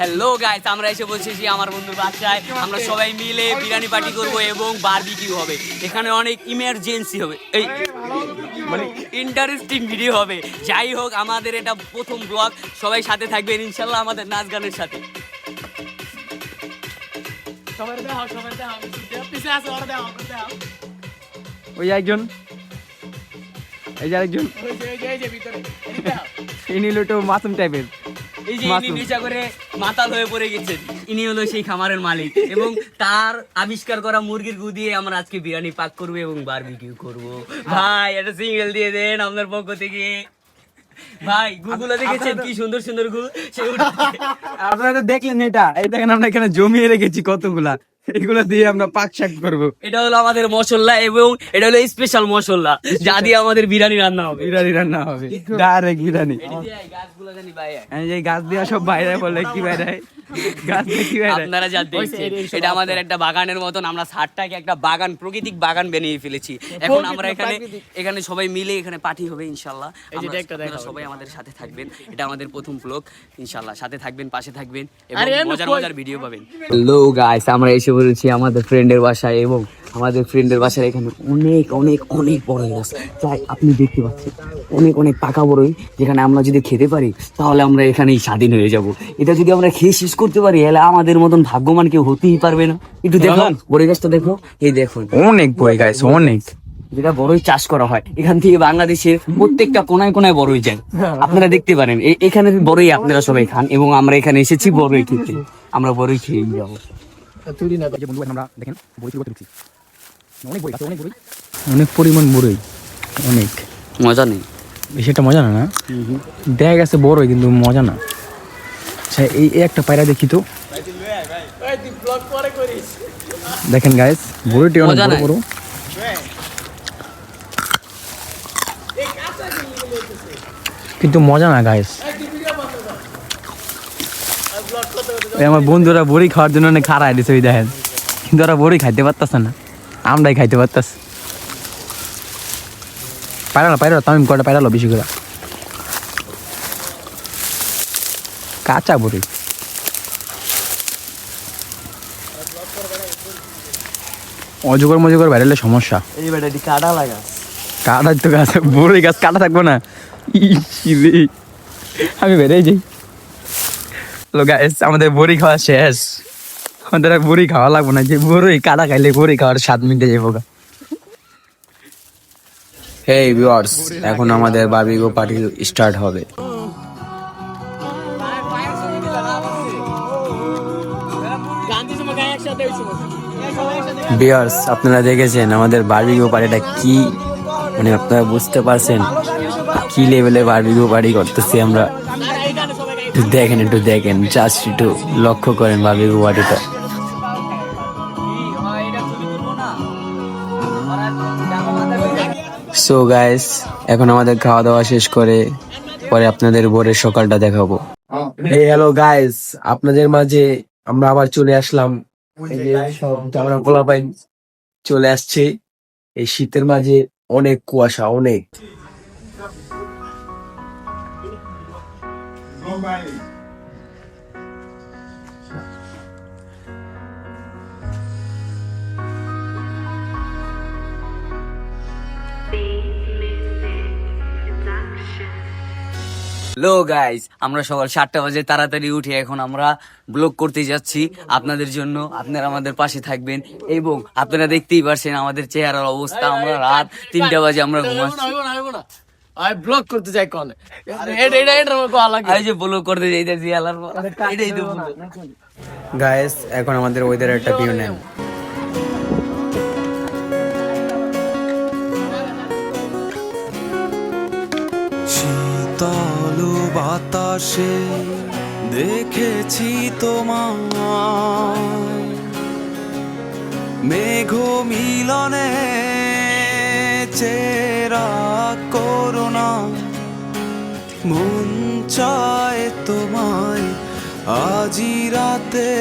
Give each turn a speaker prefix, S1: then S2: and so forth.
S1: Hello guys আমরা এসে বলছি আমার বন্ধুর বাসায়। আমরা সবাই মিলে বিরিয়ানি পার্টি করব এবং বারবিকিউ হবে। এখানে অনেক ইমার্জেন্সি হবে। এই মানে ইন্টারেস্টিং ভিডিও হবে। যাই হোক আমাদের এটা প্রথম ব্লগ সবাই সাথে থাকবেন ইনশাল্লাহ আমাদের নাচ গানের সাথে।
S2: ওই একজন। এই যে আরেকজন। ইনি একটু মাসুম টাইপের
S1: এই যে ইনি নেশা করে মাতাল হয়ে পড়ে গেছেন ইনি হলো সেই খামারের মালিক এবং তার আবিষ্কার করা মুরগির গু দিয়ে আমরা আজকে বিরিয়ানি পাক করব এবং বারবিকিউ করব। ভাই এটা সিঙ্গেল দিয়ে দেন আপনার পক্ষ থেকে। ভাই গুগুলো দেখেছেন কি সুন্দর সুন্দর গু?
S2: আপনারা তো দেখলেন এটা। এই দেখেন আমরা এখানে জমিয়ে রেখেছি কতগুলা। এগুলো দিয়ে আমরা পাক শাক করব।
S1: এটা হলো আমাদের মশলা এবং এটা হলো স্পেশাল মশলা। যা দিয়ে আমাদের বিরিয়ানি রান্না হবে।
S2: বিরিয়ানি রান্না হবে। ডাইরেক্ট বিরিয়ানি।
S1: গাছগুলো জানি বাইরে।
S2: এই গাছ দিয়ে সব বাইরে বলে কি বাইরে?
S1: আপনারা যা দেখছেন এটা আমাদের একটা বাগানের মতন আমরা একটা বাগান প্রাকৃতিক বাগান বানিয়ে ফেলেছি। এখন আমরা এখানে এখানে সবাই মিলে এখানে পার্টি হবে ইনশাল্লাহ। আপনারা সবাই আমাদের সাথে থাকবেন। এটা আমাদের প্রথম ব্লগ ইনশাল্লাহ। সাথে থাকবেন পাশে থাকবেন এবং মজার মজার ভিডিও পাবেন। হ্যালো গাইস আমরা এসে বলেছি আমাদের ফ্রেন্ডের বাসায় এবং আমাদের ফ্রেন্ডের বাসায় এখানে অনেক অনেক অনেক বড় গাছ তাই আপনি দেখতে পাচ্ছেন অনেক অনেক পাকা বড়ই যেখানে আমরা যদি খেতে পারি তাহলে আমরা এখানেই স্বাধীন হয়ে যাব। এটা যদি আমরা খেয়ে শেষ করতে পারি তাহলে আমাদের মতন ভাগ্যবান কেউ হতেই পারবে না। একটু দেখো বড়ই গাছটা দেখো। এই দেখুন।
S2: অনেক বই গাইস অনেক।
S1: যেটা বড়ই চাষ করা হয়। এখান থেকে বাংলাদেশের প্রত্যেকটা কোনায় কোনায় বড়ই যায়। আপনারা দেখতে পারেন এখানে বড়ই আপনারা সবাই খান এবং আমরা এখানে এসেছি বড়ই খেতে। আমরা বড়ই খেয়ে যাব।
S3: তুলি না।
S2: বন্ধু আমরা দেখেন বই শুরু করতে অনেক পরিমাণ বড়ই অনেক।
S1: মজা নেই।
S2: বেশি একটা মজা না না? দেখা গেছে বড়ই কিন্তু মজা না। আচ্ছা এই একটা পায়রা দেখি তো। দেখেন গাইস বড়িটি অনেক বড় বড়। কিন্তু মজা না গাইস আমার বন্ধুরা বড়ি খাওয়ার জন্য অনেক খারাপ দিছে ওই দেখেন। কিন্তু ওরা বড়ি খাইতে পারতেছে না। আমরাই খাইতে পারতাছি। পাইরালো পাইরালো তামিম কটা পাইরালো বেশি করে? কাঁচা বড়ি। অজগর মজগর বাইরেলে সমস্যা।
S1: এই কাটা লাগা
S2: কাটা তো গাছ বড়ই গাছ কাটা থাকব না। আমি বেড়েই যাই। হ্যালো গাইস আমাদের বড়ি খাওয়া শেষ। আর বড়ি খাওয়া লাগবো না, যে বড়ই কাদা খাইলে বড়ি খাওয়ার স্বাদ মিটে যাব গা। হেই ভিউয়ার্স এখন আমাদের বার্বিকো পার্টি স্টার্ট হবে। ভিউয়ার্স আপনারা দেখেছেন আমাদের বার্বিকো পার্টিটা কি? মানে আপনারা বুঝতে পারছেন কি লেভেলে বার্বিকো পার্টি করতেছি আমরা? একটু দেখেন একটু দেখেন জাস্ট একটু লক্ষ্য করেন বার্বিকো পার্টিটা সো গাইস এখন আমাদের খাওয়া দাওয়া শেষ করে পরে আপনাদের ভোরের সকালটা দেখাবো। এই হ্যালো গাইস আপনাদের মাঝে আমরা আবার চলে আসলাম। এই যে সব আমরা পোলাপাইন চলে আসছে। এই শীতের মাঝে অনেক কুয়াশা অনেক।
S1: হ্যালো গাইস আমরা সকাল সাতটা বাজে তাড়াতাড়ি উঠে এখন আমরা ব্লগ করতে যাচ্ছি। আপনাদের জন্য আপনারা আমাদের পাশে থাকবেন এবং আপনারা দেখতেই পারছেন আমাদের চেহারার অবস্থা। আমরা রাত তিনটা বাজে আমরা ঘুমাচ্ছি।
S3: ব্লগ করতে যাই কোন এটা এটা এটা কোয়া লাগে।
S1: এই যে ব্লগ করতে যাইতেছি আলার এটাই তো
S2: গাইস এখন আমাদের ওয়েদার একটা ভিউ নেন।
S4: শীতল বাতাসে দেখেছি তোমার মেঘ মিলনে চেরা করোনা মন চায় তোমায়। আজি রাতে